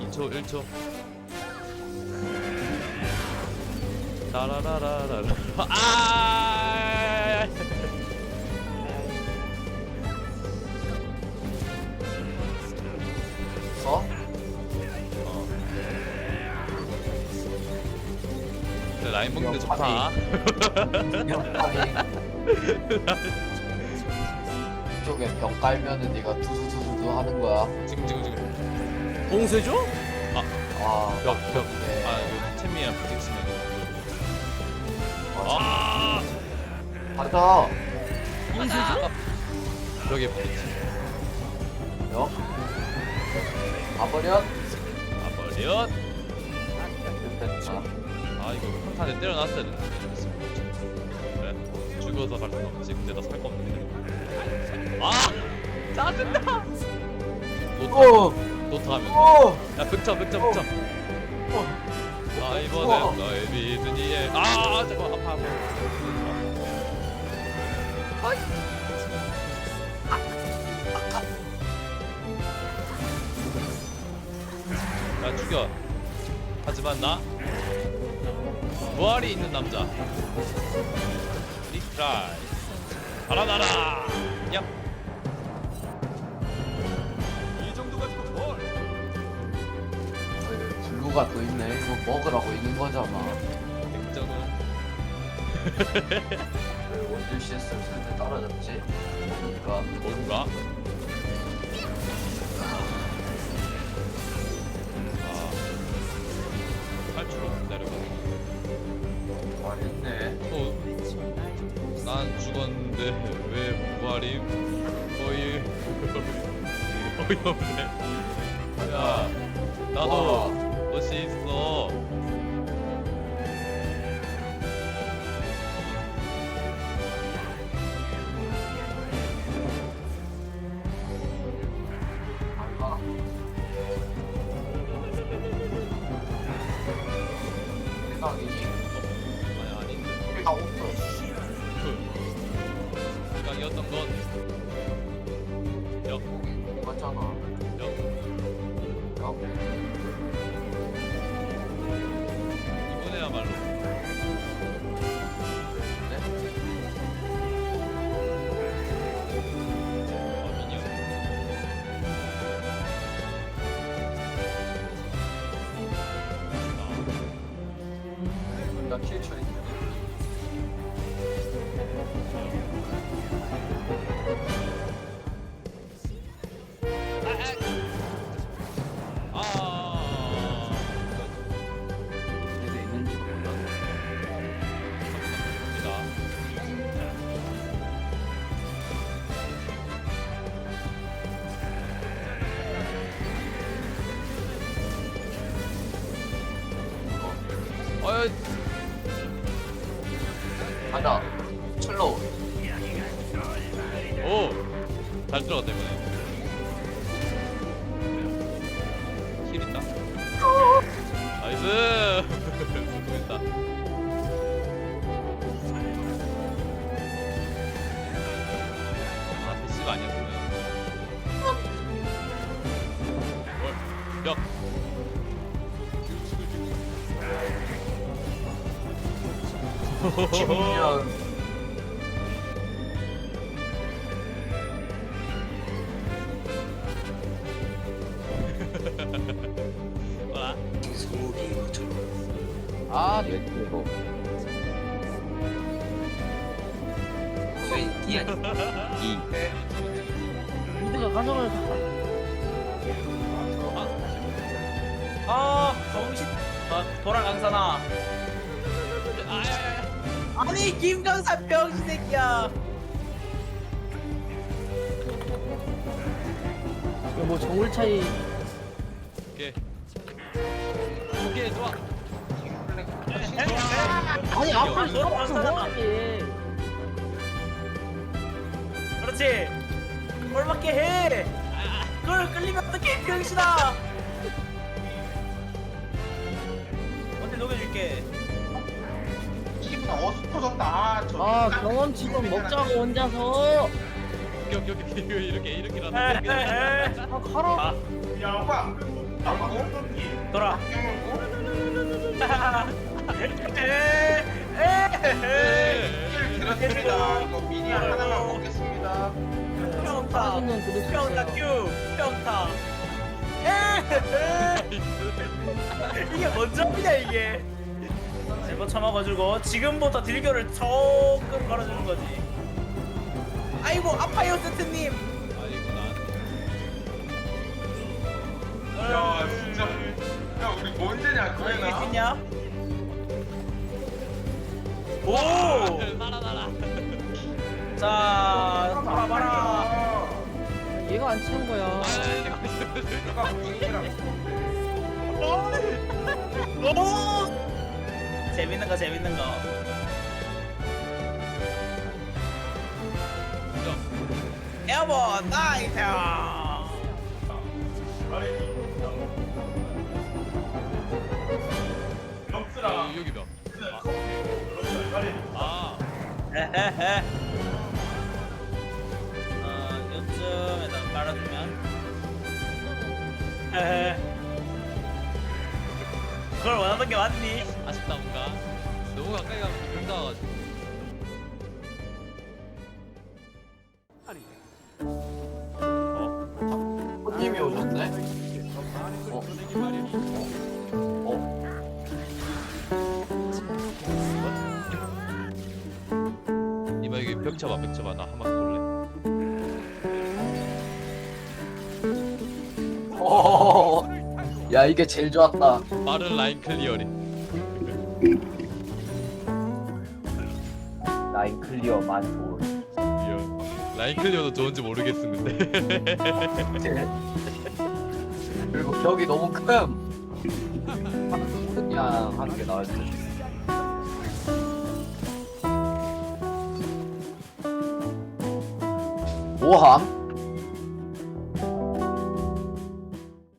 2초 1초. 라라라라라. 아! 어? 그래, 라인 먹는 데 좋다. 병까이. 이쪽에 병 깔면은 네가 두두두두두 하는 거야. 지금 지금 지금 봉쇄죠? 아 벽벽 네. 아 이거 챔미랑 부딪히면. 아. 가자 봉쇄죠? 벽에 부딪히면 병 가버려 아 버려 됐다. 아 이거 폭탄에 때려놨어야 되는데. 그래? 죽어서 갈순 없지. 근데 나살 거 없는데. 아! 짜증나! 오! 노타 하면. 오! 야 벽쳐 벽쳐 아 우와. 이번엔 너의 믿은 이에 아 잠깐 아파 아파 야 죽여. 하지만 나 부활이 있는 남자. 리트라이. 알아나라. 야 블루가 또 있네. 이거 먹으라고 있는 거잖아. 백정은? 왜 원딜 CS 슬슬 떨어졌지? 그러니까 뭔가? 아. 탈출을 기다려봐 말했네. 어, 난 죽었는데 왜 부활임? 거의 어이없네. 야, 나도 멋이 있어. 아니 아닌데. 없어 생각이었던 건 역, 맞잖아 역. 역? 이번에야 나킬 잘 들어갔다 이번에. 힐 있다. 나이스! 수고했다. 아 패시가 아니었으면 어, 벽. 김년 넷이고 미드가 가져갈 아 정신. 아, 돌아강사나. 아니 김강사 병신 새끼야. 뭐 정글 차이. 오케이. 오케이 좋아 아니 앞으로 강사잖아. 뭐하게 그렇지 꼴밖에 해 그걸 끌리면 어떡해 병신아 어때 녹여줄게 어수 터졌다. 저아 경험치 좀 먹자고 혼자서 오케이 오케이 오케이 이렇게 이렇게 이렇게 에헤헤. 이렇게 아 가라 아, 야, 오빠. 나가고? 돌아. 에에에 드렸습니다. 이거 미니 하나만 먹겠습니다. 평타 빠지는 그릇 평타 주세요. 큐 평타. 에헤헤. 이게 뭔 점이냐 이게. 세번 쳐먹어주고 지금부터 딜교를 조금 걸어주는 거지. 아이고 아파요 세트님. 오! 날아 자, 봐봐라. 얘가 안 치는 거야. 누가 보이더라. 오! 재밌는 거, 재밌는 거. 에어본 나이트! 어, 요쯤에다 깔아주면. 그걸 원하던 게 맞니? 아쉽다 뭔가 너무 가까이 가면 좀 나와가지고 벽 쳐봐 벽 쳐봐 나 한 바퀴 돌래. 어? 야 이게 제일 좋았다. 빠른 라인 클리어링 라인 클리어 만 좋은. 리얼. 라인 클리어도 좋은지 모르겠는데 그리고 벽이 너무 큼 그냥 하는 게 나을 듯 뭐함?